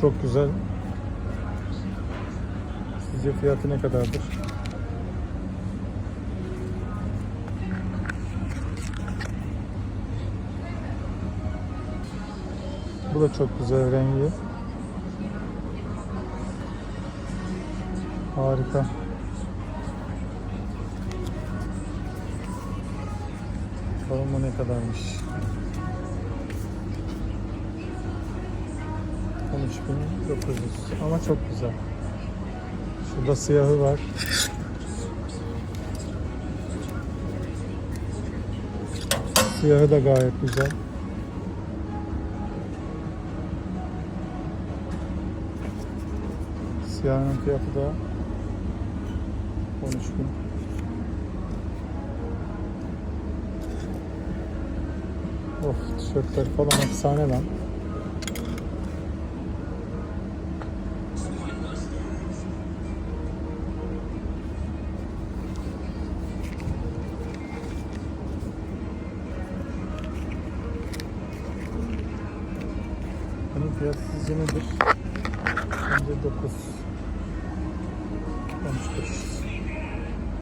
çok güzel. Sizce fiyatı ne kadardır? Bu da çok güzel rengi. Harika. Bakalım bu ne kadarmış. 13.900 ama çok güzel. Şurada siyahı var. Siyahı da gayet güzel. Siyahın fiyatı da 13 bin. Of tişörtler falan efsane lan. Bunun fiyatı sizce nedir? Bence 9. 13 kuruş.